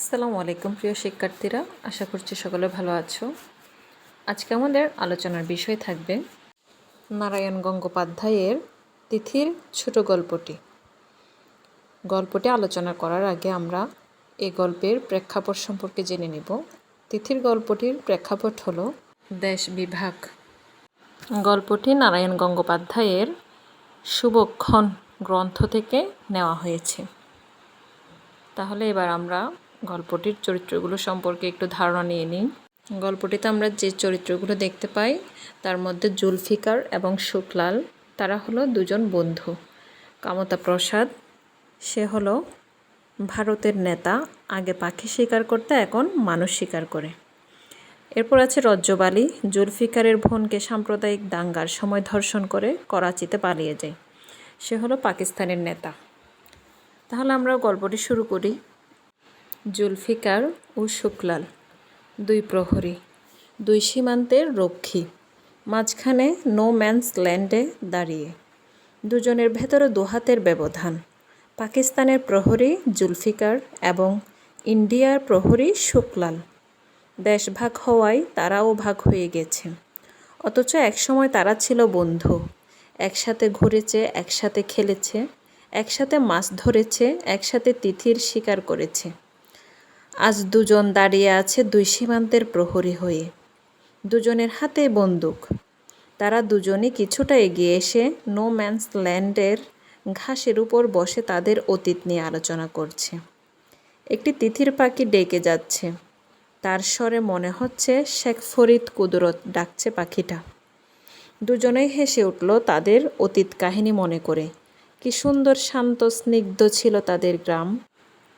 আসসালামু আলাইকুম, প্রিয় শিক্ষার্থীরা। আশা করছি সকলে ভালো আছো। আজকে আমাদের আলোচনার বিষয় থাকবে নারায়ণ গঙ্গোপাধ্যায়ের তিথির ছোট গল্পটি। গল্পটি আলোচনা করার আগে আমরা এই গল্পের প্রেক্ষাপট সম্পর্কে জেনে নেব। তিথির গল্পটির প্রেক্ষাপট হলো দেশ বিভাগ। গল্পটি নারায়ণ গঙ্গোপাধ্যায়ের শুভক্ষণ গ্রন্থ থেকে নেওয়া হয়েছে। তাহলে এবার আমরা গল্পটির চরিত্রগুলো সম্পর্কে একটু ধারণা নিয়ে নিই। গল্পটিতে আমরা যে চরিত্রগুলো দেখতে পাই, তার মধ্যে জুলফিকার এবং শুক্লাল, তারা হলো দুজন বন্ধু। কামতা প্রসাদ, সে হলো ভারতের নেতা, আগে পাখি শিকার করতে, এখন মানুষ শিকার করে। এরপর আছে রজ্জবালি, জুলফিকারের বোনকে সাম্প্রদায়িক দাঙ্গার সময় ধর্ষণ করে করাচিতে পালিয়ে যায়। সে হলো পাকিস্তানের নেতা। তাহলে আমরা গল্পটি শুরু করি। জুলফিকার ও শুক্লাল। দুই প্রহরী, দুই সীমান্তের রক্ষী। মাঝখানে নো ম্যানস ল্যান্ডে দাঁড়িয়ে। দুজনের ভেতরে দুহাতের ব্যবধান। পাকিস্তানের প্রহরী জুলফিকার এবং ইন্ডিয়ার প্রহরী শুক্লাল। দেশ ভাগ হওয়ায় তারাও ভাগ হয়ে গেছে। অথচ একসময় তারা ছিল বন্ধু। একসাথে ঘুরেছে, একসাথে খেলেছে, একসাথে মাছ ধরেছে, একসাথে তিথির শিকার করেছে। আজ দুজন দাঁড়িয়ে আছে দুই সীমান্তের প্রহরী হয়ে। দুজনের হাতে বন্দুক। তারা দুজনে কিছুটা এগিয়ে এসে নো ম্যানস ল্যান্ডের ঘাসের উপর বসে তাদের অতীত নিয়ে আলোচনা করছে। একটি তিথির পাখি ডেকে যাচ্ছে। তার স্বরে মনে হচ্ছে শেখ ফরিদ কুদরত ডাকছে পাখিটা। দুজনেই হেসে উঠল তাদের অতীত কাহিনী মনে করে। কি সুন্দর, শান্ত, স্নিগ্ধ ছিল তাদের গ্রাম।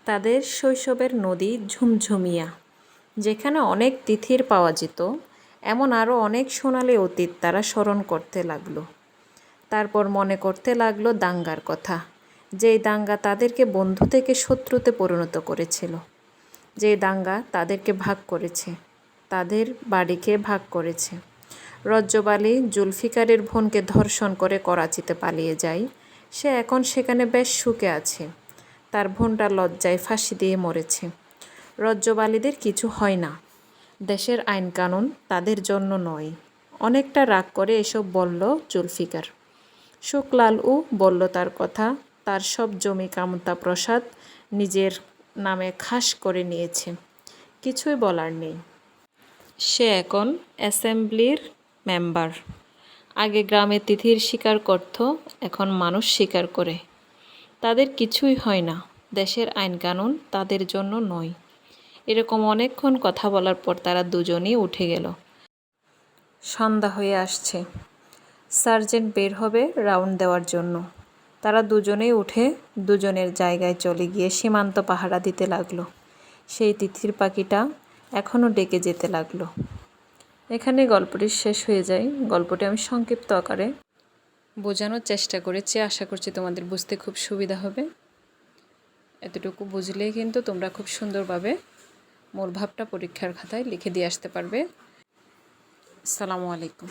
তাদের শৈশবের নদী ঝুমঝুমিয়া, যেখানে অনেক তিথির পাওয়া যেত। এমন আরও অনেক সোনালি অতীত তারা স্মরণ করতে লাগল। তারপর মনে করতে লাগল দাঙ্গার কথা যেই দাঙ্গা তাদেরকে বন্ধু থেকে শত্রুতে পরিণত করেছিল। যে দাঙ্গা তাদেরকে ভাগ করেছে, তাদের বাড়িকে ভাগ করেছে। রজ্জবালি জুলফিকারের বোনকে ধর্ষণ করে করাচিতে পালিয়ে যায়। সে এখন সেখানে বেশ সুখে আছে। তার বোনটা লজ্জায় ফাঁসি দিয়ে মরেছে। রজ্জবালিদের কিছু হয় না। দেশের আইন কানুন তাদের জন্য নয়। অনেকটা রাগ করে এসব বলল জুলফিকার। শুক্লালও বলল তার কথা। তার সব জমি কামতা প্রসাদ নিজের নামে খাস করে নিয়েছে। কিছুই বলার নেই। সে এখন অ্যাসেম্বলির মেম্বার। আগে গ্রামে তিথির শিকার করত, এখন মানুষ শিকার করে। তাদের কিছুই হয় না। দেশের আইন কানুন তাদের জন্য নয়। এরকম অনেকক্ষণ কথা বলার পর তারা দুজনেই উঠে গেল। সন্ধ্যা হয়ে আসছে। সার্জেন্ট বের হবে রাউন্ড দেওয়ার জন্য। তারা দুজনেই উঠে দুজনের জায়গায় চলে গিয়ে সীমান্ত পাহারা দিতে লাগল। সেই তিথির পাখিটা এখনও ডেকে যেতে লাগল। এখানে গল্পটি শেষ হয়ে যায়। গল্পটি আমি সংক্ষিপ্ত আকারে বোঝানোর চেষ্টা করেছি। আশা করছি তোমাদের বুঝতে খুব সুবিধা হবে। এতটুকু বুঝলেই কিন্তু তোমরা খুব সুন্দরভাবে মূল ভাবটা পরীক্ষার খাতায় লিখে দিয়ে আসতে পারবে। সালামু আলাইকুম।